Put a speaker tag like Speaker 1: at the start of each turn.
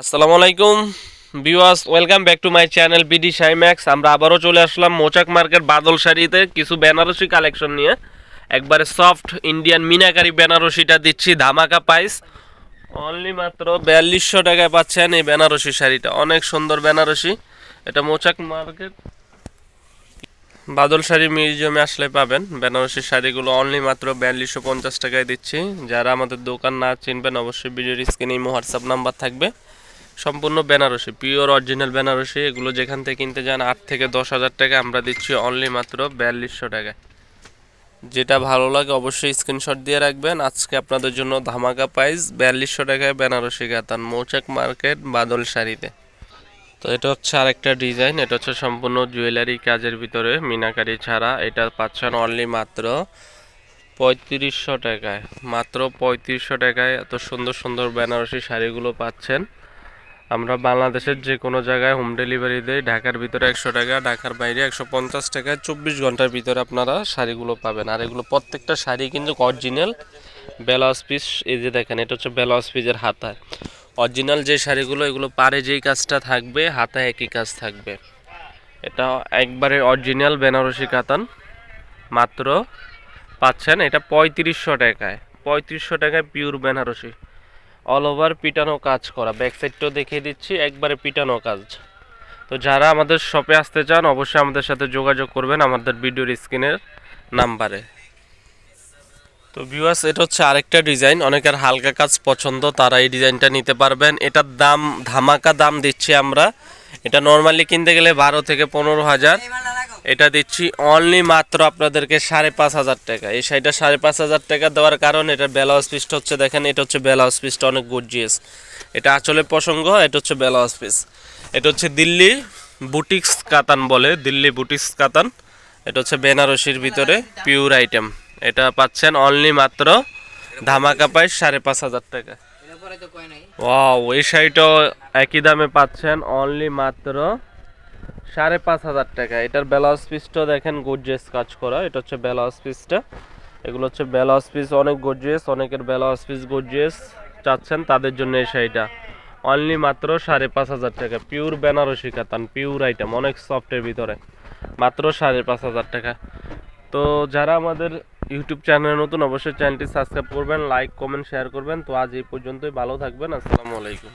Speaker 1: আসসালামু আলাইকুম। Viewers, welcome back to my channel BD শাইম্যাক্স আমরা আবারও চলে আসলাম মোচাক মার্কেট বাদল শাড়িতে কিছু বেনারসি কালেকশন নিয়ে। একবারে সফট ইন্ডিয়ান মিনাকারি বেনারসিটা দিচ্ছি, ধামাকা প্রাইস অনলি মাত্র বিয়াল্লিশশো টাকায় পাচ্ছেন এই বেনারসি শাড়িটা। অনেক সুন্দর বেনারসি। এটা মোচাক মার্কেট বাদল শাড়ি মিউজিয়ামে আসলে পাবেন। বেনারসি শাড়িগুলো অনলি মাত্র বিয়াল্লিশশো পঞ্চাশ টাকায় দিচ্ছি। যারা আমাদের দোকান না চিনবেন, অবশ্যই ভিডিওর স্ক্রিনে ইমো, হোয়াটসঅ্যাপ নাম্বার থাকবে। সম্পূর্ণ বেনারসি পিওর অরিজিনাল বেনারসি, এগুলো যেখান থেকে কিনতে যান আট থেকে দশ হাজার টাকা, আমরা দিচ্ছি অনলি মাত্র বিয়াল্লিশশো টাকায় যেটা ভালো লাগে অবশ্যই স্ক্রিনশট দিয়ে রাখবেন। আজকে আপনাদের জন্য ধামাকা প্রাইস বিয়াল্লিশশো টাকায় বেনারসি গাতান, মৌচাক মার্কেট, বাদল শাড়িতে। তো এটা হচ্ছে আরেকটা ডিজাইন এটা হচ্ছে সম্পূর্ণ জুয়েলারি কাজের ভিতরে, মিনাকারি ছাড়া। এটা পাচ্ছেন অনলি মাত্র পঁয়ত্রিশশো টাকায়। মাত্র পঁয়ত্রিশশো টাকায় এত সুন্দর সুন্দর বেনারসি শাড়িগুলো পাচ্ছেন। আমরা বাংলাদেশের যে কোনো জায়গায় হোম ডেলিভারি দেই, ঢাকার ভিতরে একশো টাকা, ঢাকার বাইরে একশো পঞ্চাশ টাকায় চব্বিশ ঘণ্টার ভিতরে আপনারা শাড়িগুলো পাবেন। আর এগুলো প্রত্যেকটা শাড়ি কিন্তু অরিজিনাল বেলাউজ পিস এই যে দেখেন, এটা হচ্ছে বেলাউজ পিসের হাতায় অরিজিনাল যে শাড়িগুলো, এগুলো পারে যেই কাজটা থাকবে হাতায় একই কাজ থাকবে। এটা একবারে অরিজিনাল বেনারসি কাতান, মাত্র পাচ্ছেন, এটা পঁয়ত্রিশশো টাকায়। পঁয়ত্রিশশো টাকায় পিওর বেনারসি। অল ওভার পিটানো কাজ করা। ব্যাক সাইডটাও দেখিয়ে দিচ্ছি, একবারে পিটানো কাজ। তো যারা আমাদের শপে আসতে চান, অবশ্যই আমাদের সাথে যোগাযোগ করবেন আমাদের ভিডিওর স্ক্রিনের নাম্বারে তো ভিউয়ার্স এটা হচ্ছে আরেকটা ডিজাইন অনেকের হালকা কাজ পছন্দ, তারা এই ডিজাইনটা নিতে পারবেন। এটার দাম, ধামাকা দাম দিচ্ছি আমরা। এটা নর্মালি কিনতে গেলে বারো থেকে পনেরো হাজার। এটা দিচ্ছি অনলি মাত্র আপনাদেরকে সাড়ে পাঁচ হাজার টাকা। এই শাড়িটা সাড়ে পাঁচ হাজার টাকা দেওয়ার কারণ এটা ব্লাউজ পিসটা হচ্ছে দেখেন এটা হচ্ছে ব্লাউজ পিসটা অনেক গর্জিয়াস এটা আঁচলে প্রসঙ্গ এটা হচ্ছে ব্লাউজ পিস এটা হচ্ছে দিল্লি বুটিক্স কাতান বলে দিল্লি বুটিক্স কাতান। এটা হচ্ছে বেনারসির ভিতরে পিওর আইটেম এটা পাচ্ছেন অনলি মাত্র ধামাকা প্রাইস সাড়ে পাঁচ হাজার টাকা। ওয়াও এই শাড়িটা একই দামে পাচ্ছেন অনলি মাত্র সাড়ে পাঁচ হাজার টাকা। এটার ব্লাউজ পিসটা দেখেন গর্জিয়াস কাজ করা। এটা হচ্ছে ব্লাউজ পিসটা। এগুলো হচ্ছে ব্লাউজ পিস। অনেক গর্জিয়াস অনেকের ব্লাউজ পিস গর্জিয়াস চাচ্ছেন তাদের জন্য এই শাড়িটা। অনলি মাত্র সাড়ে পাঁচ হাজার টাকা। পিওর বেনারসি কাতান পিওর আইটেম অনেক সফটের ভিতরে। মাত্র সাড়ে পাঁচ হাজার টাকা। তো যারা আমাদের ইউটিউব চ্যানেলে নতুন, অবশ্যই চ্যানেলটি সাবস্ক্রাইব করবেন লাইক কমেন্ট শেয়ার করবেন। তো আজ এই পর্যন্তই। ভালো থাকবেন। আসসালামু আলাইকুম।